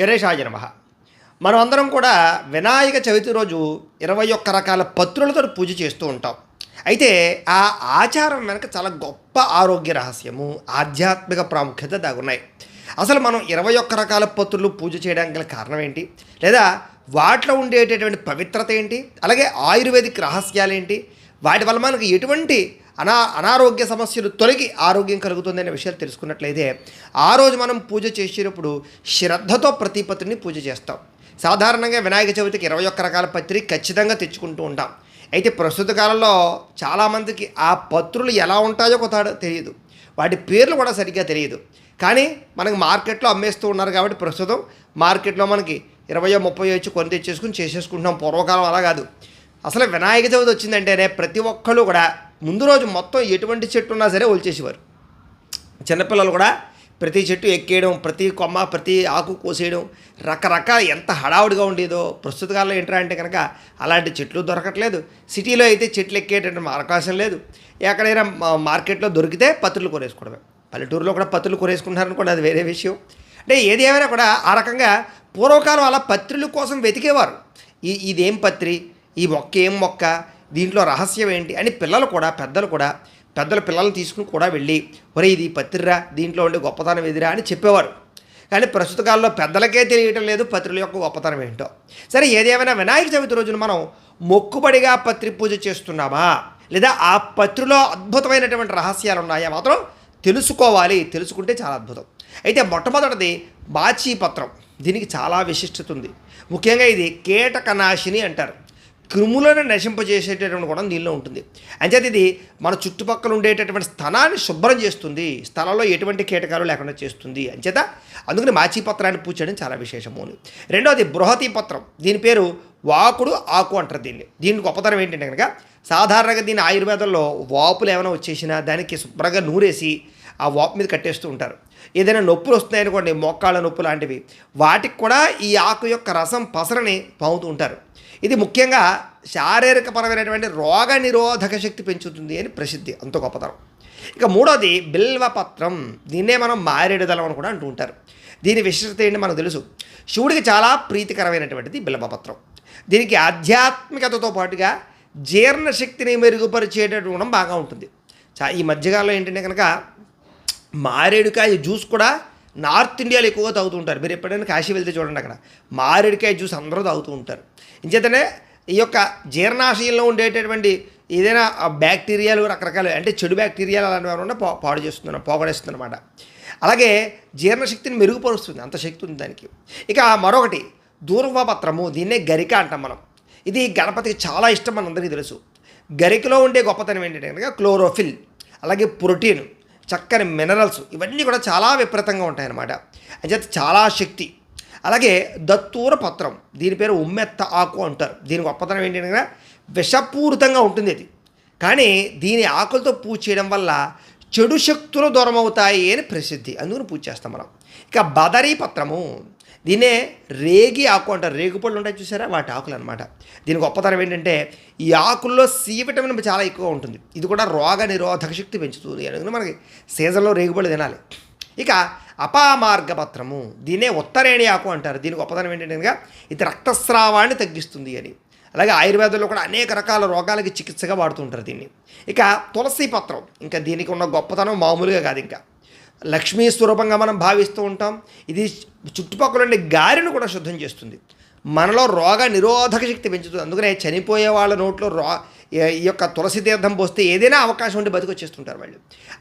గణేశాయ నమ. మనం అందరం కూడా వినాయక చవితి రోజు ఇరవై ఒక్క రకాల పత్రులతో పూజ చేస్తూ ఉంటాం. అయితే ఆ ఆచారం వెనక చాలా గొప్ప ఆరోగ్య రహస్యము ఆధ్యాత్మిక ప్రాముఖ్యత దాగున్నాయి. అసలు మనం ఇరవై ఒక్క రకాల పత్రులు పూజ చేయడానికి గల కారణం ఏంటి? లేదా వాటిలో ఉండేటటువంటి పవిత్రత ఏంటి? అలాగే ఆయుర్వేదిక్ రహస్యాలు ఏంటి? వాటి వల్ల మనకు ఎటువంటి అనా అనారోగ్య సమస్యలు తొలగి ఆరోగ్యం కలుగుతుంది అనే విషయాలు తెలుసుకున్నట్లయితే ఆ రోజు మనం పూజ చేసేటప్పుడు శ్రద్ధతో ప్రతిపత్రిని పూజ చేస్తాం. సాధారణంగా వినాయక చవితికి ఇరవై ఒక్క రకాల పత్రి ఖచ్చితంగా తెచ్చుకుంటూ ఉంటాం. అయితే ప్రస్తుత కాలంలో చాలామందికి ఆ పత్రులు ఎలా ఉంటాయో కొత్త తెలియదు. వాటి పేర్లు కూడా సరిగ్గా తెలియదు. కానీ మనకి మార్కెట్లో అమ్మేస్తూ ఉన్నారు కాబట్టి ప్రస్తుతం మార్కెట్లో మనకి ఇరవయో ముప్పై వచ్చి కొని తెచ్చేసుకుని చేసేసుకుంటున్నాం. పూర్వకాలం అలా కాదు. అసలు వినాయక చవితి వచ్చిందంటేనే ప్రతి ఒక్కళ్ళు కూడా ముందు రోజు మొత్తం ఎటువంటి చెట్టు ఉన్నా సరే ఒలిచేసేవారు. చిన్నపిల్లలు కూడా ప్రతి చెట్టు ఎక్కేయడం ప్రతి కొమ్మ ప్రతి ఆకు కోసేయడం రకరకాల ఎంత హడావుడిగా ఉండేదో ప్రస్తుత కాలంలో ఏంటంటే అంటే కనుక అలాంటి చెట్లు దొరకట్లేదు. సిటీలో అయితే చెట్లు ఎక్కేటటువంటి అవకాశం లేదు. ఎక్కడైనా మా- మార్కెట్లో దొరికితే పత్రులు కొనేసుకోవడమే. పల్లెటూరులో కూడా పత్రులు కొనేసుకుంటారనుకోండి అది వేరే విషయం. అంటే ఏది ఏమైనా కూడా ఆ రకంగా పూర్వకాలం అలా పత్రుల కోసం వెతికేవారు. ఈ ఇదేం పత్రి? ఈ మొక్క ఏం మొక్క? దీంట్లో రహస్యం ఏంటి? అని పిల్లలు కూడా పెద్దలు కూడా పెద్దలు పిల్లల్ని తీసుకుని కూడా వెళ్ళి ఒరే ఇది పత్రిరా దీంట్లో ఉండే గొప్పతనం ఎదిరా అని చెప్పేవారు. కానీ ప్రస్తుత కాలంలో పెద్దలకే తెలియటం లేదు పత్రుల యొక్క గొప్పతనం ఏంటో. సరే ఏదేమైనా వినాయక చవితి రోజున మనం మొక్కుబడిగా పత్రి పూజ చేస్తున్నామా? లేదా ఆ పత్రిలో అద్భుతమైనటువంటి రహస్యాలు ఉన్నాయా? మాత్రం తెలుసుకోవాలి. తెలుసుకుంటే చాలా అద్భుతం. అయితే మొట్టమొదటిది బాచీ పత్రం దీనికి చాలా విశిష్టత ఉంది. ముఖ్యంగా ఇది కీటకనాశిని అంటారు. క్రిములను నశింపజేసేటటువంటి గుణం దీనిలో ఉంటుంది. అంచేత ఇది మన చుట్టుపక్కల ఉండేటటువంటి స్థలాన్ని శుభ్రం చేస్తుంది. స్థలంలో ఎటువంటి కీటకాలు లేకుండా చేస్తుంది. అంచేత అందుకని మాచీ పత్రాన్ని చాలా విశేషము అని. రెండవది బృహతి పత్రం. దీని పేరు వాకుడు ఆకు అంటారు దీన్ని. దీని గొప్పతనం ఏంటంటే కనుక సాధారణంగా దీని ఆయుర్వేదంలో వాపులు ఏమైనా వచ్చేసినా దానికి శుభ్రంగా నూరేసి ఆ వాపు మీద కట్టేస్తూ ఉంటారు. ఏదైనా నొప్పులు వస్తున్నాయనుకోండి మోకాళ్ళ నొప్పు లాంటివి వాటికి కూడా ఈ ఆకు యొక్క రసం పసరని పాముతూ ఉంటారు. ఇది ముఖ్యంగా శారీరకపరమైనటువంటి రోగ నిరోధక శక్తి పెంచుతుంది అని ప్రసిద్ధి అంత గొప్పతనం. ఇక మూడోది బిల్వపత్రం. దీన్నే మనం మారేడుదలం అని కూడా అంటూ ఉంటారు. దీని విశిష్టత ఏంటి మనకు తెలుసు. శివుడికి చాలా ప్రీతికరమైనటువంటిది బిల్వపత్రం. దీనికి ఆధ్యాత్మికతతో పాటుగా జీర్ణశక్తిని మెరుగుపరిచేటటువంటి గుణం బాగా ఉంటుంది. చా ఈ మధ్యకాలంలో ఏంటంటే కనుక మారేడుకాయ జ్యూస్ కూడా నార్త్ ఇండియాలో ఎక్కువగా తాగుతూ ఉంటారు. మీరు ఎప్పుడైనా కాశీ వెళ్తే చూడండి అక్కడ. మారేడుకాయ జ్యూస్ అందరూ తాగుతూ ఉంటారు. ఇంచేతనే ఈ యొక్క జీర్ణాశయంలో ఉండేటటువంటి ఏదైనా బ్యాక్టీరియాలు రకరకాలు అంటే చెడు బ్యాక్టీరియాలు అలాంటివి ఏమైనా పా పాడు చేస్తుంది పోగొడేస్తుంది అనమాట అలాగే జీర్ణశక్తిని మెరుగుపరుస్తుంది. అంత శక్తి ఉంది దానికి. ఇక మరొకటి దూర్వపత్రము దీన్నే గరిక అంటాం మనం. ఇది గణపతికి చాలా ఇష్టం మనందరికీ తెలుసు. గరికలో ఉండే గొప్పతనం ఏంటంటే కనుక క్లోరోఫిల్ అలాగే ప్రోటీన్ చక్కని మినరల్స్ ఇవన్నీ కూడా చాలా విపరీతంగా ఉంటాయన్నమాట. అంచేత చాలా శక్తి. అలాగే దత్తూర పత్రం దీని పేరు ఉమ్మెత్త ఆకు అంటారు. దీని గొప్పతనం ఏంటంటే విషపూరితంగా ఉంటుంది అది. కానీ దీని ఆకులతో పూజ చేయడం వల్ల చెడు శక్తులు దూరమవుతాయి అని ప్రసిద్ధి. అందుకని పూజ చేస్తాం మనం. ఇక బదరీ పత్రము. దీనే రేగి ఆకు అంటారు. రేగు పళ్ళు ఉంటాయి చూసారా? వాటి ఆకులు అనమాట దీని గొప్పతనం ఏంటంటే ఈ ఆకుల్లో సి విటమిన్ చాలా ఎక్కువ ఉంటుంది. ఇది కూడా రోగ నిరోధక శక్తి పెంచుతుంది అనేది మనకి సీజన్లో రేగుపళ్ళు తినాలి. ఇక అపామార్గపత్రము పత్రము. ఉత్తరేణి ఆకు అంటారు. దీని గొప్పతనం ఏంటంటే ఇది రక్తస్రావాన్ని తగ్గిస్తుంది అని. అలాగే ఆయుర్వేదంలో కూడా అనేక రకాల రోగాలకి చికిత్సగా వాడుతుంటారు దీన్ని. ఇక తులసి పత్రం. ఇంకా దీనికి ఉన్న గొప్పతనం మామూలుగా కాదు ఇంకా. లక్ష్మీ స్వరూపంగా మనం భావిస్తూ ఉంటాం. ఇది చుట్టుపక్కల ఉండే గాలిని కూడా శుద్ధం చేస్తుంది. మనలో రోగ నిరోధక శక్తి పెంచుతుంది. అందుకనే చనిపోయే వాళ్ళ నోట్లో రో ఈ యొక్క తులసి తీర్థం పోస్తే ఏదైనా అవకాశం ఉండి బతికొచ్చేస్తుంటారు వాళ్ళు.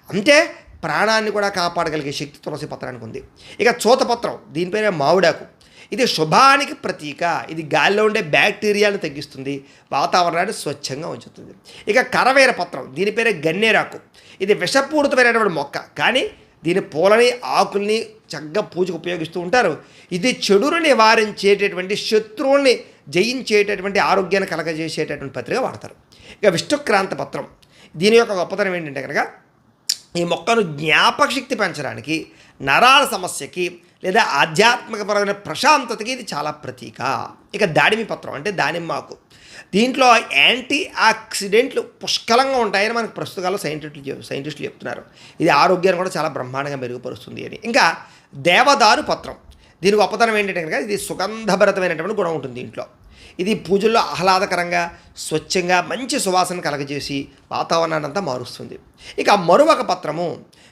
అంతే ప్రాణాన్ని కూడా కాపాడగలిగే శక్తి తులసి పత్రానికి ఉంది. ఇక చూతపత్రం దీని మావిడాకు. ఇది శుభానికి ప్రతీక. ఇది గాలిలో ఉండే బ్యాక్టీరియాను తగ్గిస్తుంది. వాతావరణాన్ని స్వచ్ఛంగా ఉంచుతుంది. ఇక కరవేర పత్రం దీని పేరే గన్నేరాకు. ఇది విషపూరితమైనటువంటి మొక్క. కానీ దీని పూలని ఆకుల్ని చక్కగా పూజకు ఉపయోగిస్తూ ఉంటారు. ఇది చెడును నివారించేటటువంటి శత్రువుల్ని జయించేటటువంటి ఆరోగ్యాన్ని కలగజేసేటటువంటి పత్రిక వాడతారు. ఇక విష్ణుక్రాంత పత్రం. దీని యొక్క గొప్పతనం ఏంటంటే కనుక ఈ మొక్కను జ్ఞాపక శక్తి పెంచడానికి నరాల సమస్యకి లేదా ఆధ్యాత్మికపరమైన ప్రశాంతతకి ఇది చాలా ప్రతీక. ఇక దాడిమి పత్రం అంటే దానిమ్మాకు. దీంట్లో యాంటీ ఆక్సిడెంట్లు పుష్కలంగా ఉంటాయని మనకు ప్రస్తుతాల్లో సైంటిస్టులు సైంటిస్టులు చెప్తున్నారు. ఇది ఆరోగ్యాన్ని కూడా చాలా బ్రహ్మాండంగా మెరుగుపరుస్తుంది అని. ఇంకా దేవదారు పత్రం. దీని గొప్పతనం ఏంటంటే కనుక ఇది సుగంధభరితమైనటువంటి గుణం ఉంటుంది దీంట్లో. ఇది పూజల్లో ఆహ్లాదకరంగా స్వచ్ఛంగా మంచి సువాసన కలగజేసి వాతావరణాన్ని అంతా మారుస్తుంది. ఇక మరొక పత్రము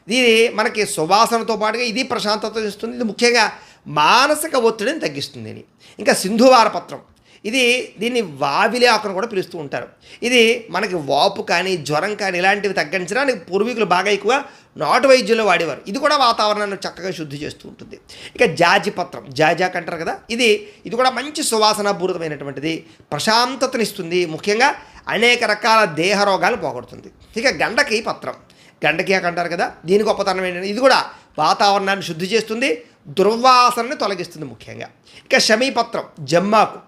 ఇది మనకి సువాసనతో పాటుగా ఇది ప్రశాంతత ఇస్తుంది. ఇది ముఖ్యంగా మానసిక ఒత్తిడిని తగ్గిస్తుంది అని ఇంకా సింధువార పత్రం. ఇది దీన్ని వావిలి ఆకును కూడా పిలుస్తూ ఉంటారు. ఇది మనకి వాపు కానీ జ్వరం కానీ ఇలాంటివి తగ్గించడానికి పూర్వీకులు బాగా ఎక్కువ నాటు వైద్యులు వాడేవారు. ఇది కూడా వాతావరణాన్ని చక్కగా శుద్ధి చేస్తూ ఉంటుంది. ఇక జాజి పత్రం. జాజాక్ అంటారు కదా? ఇది ఇది కూడా మంచి సువాసనాపూరితమైనటువంటిది. ప్రశాంతతనిస్తుంది. ముఖ్యంగా అనేక రకాల దేహ రోగాలు పోగొడుతుంది. ఇక గండకి పత్రం. గండకి అంటారు కదా దీని గొప్పతనం ఏంటంటే ఇది కూడా వాతావరణాన్ని శుద్ధి చేస్తుంది దుర్వాసనని తొలగిస్తుంది ముఖ్యంగా. ఇక శమీపత్రం జమ్మాకు.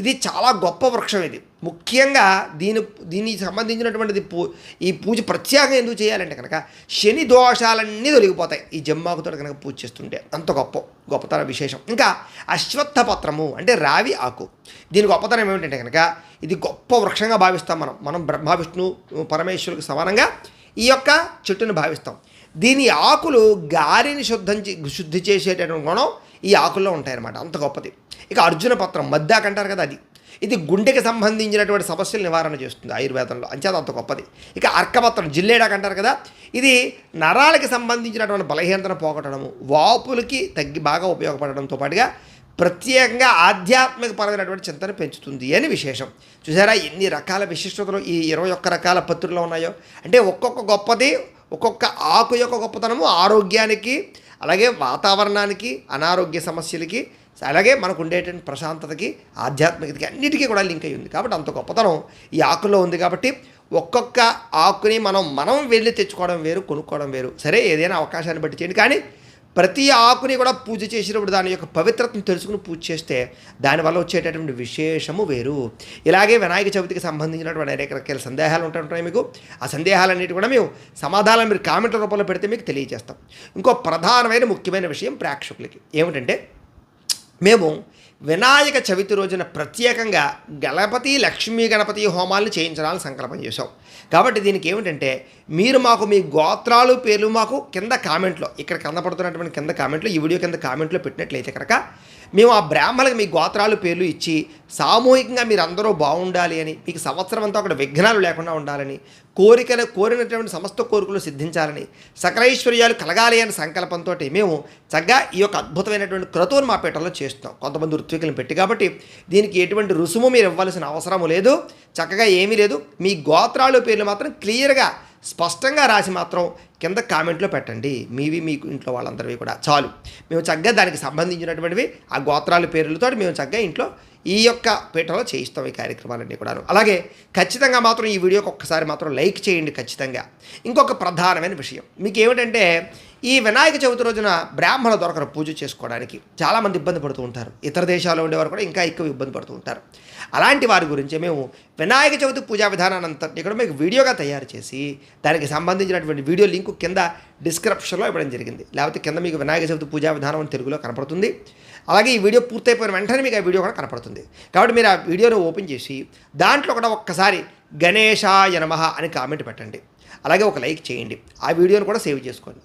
ఇది చాలా గొప్ప వృక్షం ఇది. ముఖ్యంగా దీని దీనికి సంబంధించినటువంటిది పూ ఈ పూజ ప్రత్యేకంగా ఎందుకు చేయాలంటే కనుక శని దోషాలన్నీ తొలగిపోతాయి. ఈ జమ్మాకుతో కనుక పూజ చేస్తుంటే అంత గొప్ప గొప్పతనం విశేషం. ఇంకా అశ్వత్థ పత్రము అంటే రావి ఆకు. దీని గొప్పతనం ఏమిటంటే కనుక ఇది గొప్ప వృక్షంగా భావిస్తాం మనం. మనం బ్రహ్మ విష్ణు పరమేశ్వరులకు సమానంగా ఈ యొక్క చెట్టుని భావిస్తాం. దీని ఆకులు గాలిని శుద్ధం శుద్ధి చేసేటటువంటి గుణం ఈ ఆకుల్లో ఉంటాయన్నమాట. అంత గొప్పది. ఇక అర్జున పత్రం మద్దాక్ అంటారు కదా అది. ఇది గుండెకి సంబంధించినటువంటి సమస్యలు నివారణ చేస్తుంది ఆయుర్వేదంలో. అంచేత అంత గొప్పది. ఇక అర్కపత్రం జిల్లేడాక్ అంటారు కదా ఇది నరాలకి సంబంధించినటువంటి బలహీనతను పోగొట్టడము వాపులకి తగ్గి బాగా ఉపయోగపడడంతో పాటుగా ప్రత్యేకంగా ఆధ్యాత్మిక పరమైనటువంటి చింతన పెంచుతుంది అని విశేషం. చూసారా ఎన్ని రకాల విశిష్టతలు ఈ ఇరవై ఒక్క రకాల పత్రుల్లో ఉన్నాయో? అంటే ఒక్కొక్క గొప్పది ఒక్కొక్క ఆకు యొక్క గొప్పతనము ఆరోగ్యానికి అలాగే వాతావరణానికి అనారోగ్య సమస్యలకి అలాగే మనకు ఉండేటువంటి ప్రశాంతతకి ఆధ్యాత్మికతకి అన్నిటికీ కూడా లింక్ అయ్యింది కాబట్టి అంత గొప్పతనం ఈ ఆకులో ఉంది కాబట్టి ఒక్కొక్క ఆకుని మనం మనం వెళ్ళి తెచ్చుకోవడం వేరు కొనుక్కోవడం వేరు. సరే ఏదైనా అవకాశాన్ని బట్టి చేయండి. కానీ ప్రతి ఆకుని కూడా పూజ చేసినప్పుడు దాని యొక్క పవిత్రతను తెలుసుకుని పూజ చేస్తే దానివల్ల వచ్చేటటువంటి విశేషము వేరు. ఇలాగే వినాయక చవితికి సంబంధించినటువంటి అనేక రకాల సందేహాలు ఉంటుంటాయి మీకు. ఆ సందేహాలన్నిటి కూడా మేము సమాధానం మీరు కామెంట్ల రూపంలో పెడితే మీకు తెలియజేస్తాం. ఇంకో ప్రధానమైన ముఖ్యమైన విషయం ప్రేక్షకులకి. ఏమిటంటే మేము వినాయక చవితి రోజున ప్రత్యేకంగా గణపతి లక్ష్మీ గణపతి హోమాలను చేయించడానికి సంకల్పం చేశాం. కాబట్టి దీనికి ఏమిటంటే మీరు మాకు మీ గోత్రాలు పేర్లు మాకు కింద కామెంట్లో ఇక్కడ కింద పడుతున్నటువంటి కింద కామెంట్లో ఈ వీడియో కింద కామెంట్లో పెట్టినట్లయితే కనుక మేము ఆ బ్రాహ్మణులకు మీ గోత్రాలు పేర్లు ఇచ్చి సామూహికంగా మీరు అందరూ బాగుండాలి అని మీకు సంవత్సరం అంతా అక్కడ విఘ్నాలు లేకుండా ఉండాలని కోరికలు కోరినటువంటి సమస్త కోరికలు సిద్ధించాలని సకలైశ్వర్యాలు కలగాలి అనే సంకల్పంతో మేము చక్కగా ఈ యొక్క అద్భుతమైనటువంటి క్రతువును మా పీఠంలో చేస్తున్నాం. కొంతమంది ఋత్వికులను పెట్టి కాబట్టి దీనికి ఎటువంటి రుసుము మీరు ఇవ్వాల్సిన అవసరము లేదు చక్కగా ఏమీ లేదు. మీ గోత్రాలు పేర్లు మాత్రం క్లియర్గా స్పష్టంగా రాసి మాత్రం కింద కామెంట్లో పెట్టండి. మీవి మీ ఇంట్లో వాళ్ళందరివి కూడా. చాలు. మేము చక్కగా దానికి సంబంధించినటువంటివి ఆ గోత్రాల పేర్లతో మేము చక్కగా ఇంట్లో ఈ యొక్క పీఠంలో చేయిస్తాం ఈ కార్యక్రమాలన్నీ కూడా అలాగే ఖచ్చితంగా మాత్రం ఈ వీడియోకి ఒక్కసారి మాత్రం లైక్ చేయండి ఖచ్చితంగా. ఇంకొక ప్రధానమైన విషయం. మీకు ఏమిటంటే ఈ వినాయక చవితి రోజున బ్రాహ్మణ దొరకరు పూజ చేసుకోవడానికి. చాలామంది ఇబ్బంది పడుతూ ఉంటారు. ఇతర దేశాల్లో ఉండేవారు కూడా ఇంకా ఎక్కువ ఇబ్బంది పడుతూ ఉంటారు. అలాంటి వారి గురించి మేము వినాయక చవితి పూజా విధానాన్ని అంతటిని కూడా మీకు వీడియోగా తయారు చేసి దానికి సంబంధించినటువంటి వీడియో లింక్ కింద డిస్క్రిప్షన్లో ఇవ్వడం జరిగింది. లేకపోతే కింద మీకు వినాయక చవితి పూజా విధానం అని తెలుగులో కనపడుతుంది. అలాగే ఈ వీడియో పూర్తయిపోయిన వెంటనే మీకు ఆ వీడియో కూడా కనపడుతుంది. కాబట్టి మీరు ఆ వీడియోను ఓపెన్ చేసి దాంట్లో కూడా ఒక్కసారి గణేశాయ నమః అని కామెంట్ పెట్టండి. అలాగే ఒక లైక్ చేయండి. ఆ వీడియోను కూడా సేవ్ చేసుకోండి.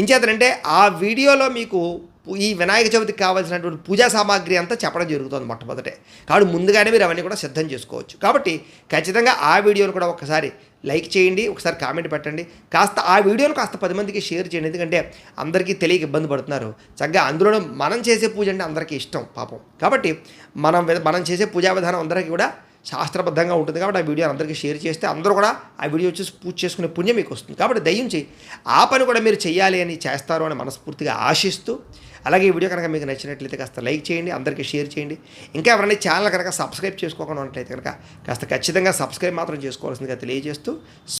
ఇంచేతనంటే ఆ వీడియోలో మీకు ఈ వినాయక చవితికి కావాల్సినటువంటి పూజా సామాగ్రి అంతా చెప్పడం జరుగుతుంది మొట్టమొదటే. కాబట్టి ముందుగానే మీరు అవన్నీ కూడా సిద్ధం చేసుకోవచ్చు. కాబట్టి ఖచ్చితంగా ఆ వీడియోను కూడా ఒకసారి లైక్ చేయండి ఒకసారి కామెంట్ పెట్టండి. కాస్త ఆ వీడియోను కాస్త పది మందికి షేర్ చేయండి. ఎందుకంటే అందరికీ తెలియక ఇబ్బంది పడుతున్నారు. చక్కగా అందులోనూ మనం చేసే పూజ అంటే అందరికీ ఇష్టం పాపం. కాబట్టి మనం మనం చేసే పూజా విధానం అందరికీ కూడా శాస్త్రబద్ధంగా ఉంటుంది. కాబట్టి ఆ వీడియో అందరికీ షేర్ చేస్తే అందరూ కూడా ఆ వీడియో చూసి పూజ చేసుకునే పుణ్యం మీకు వస్తుంది. కాబట్టి దయించి ఆ పని కూడా మీరు చేయాలి అని చేస్తారు అని మనస్ఫూర్తిగా ఆశిస్తూ అలాగే ఈ వీడియో కనుక మీకు నచ్చినట్లయితే కాస్త లైక్ చేయండి అందరికీ షేర్ చేయండి. ఇంకా ఎవరైనా ఛానల్ కనుక సబ్స్క్రైబ్ చేసుకోకుండా ఉన్నట్లయితే కనుక కాస్త ఖచ్చితంగా సబ్స్క్రైబ్ మాత్రం చేసుకోవాల్సిందిగా తెలియజేస్తూ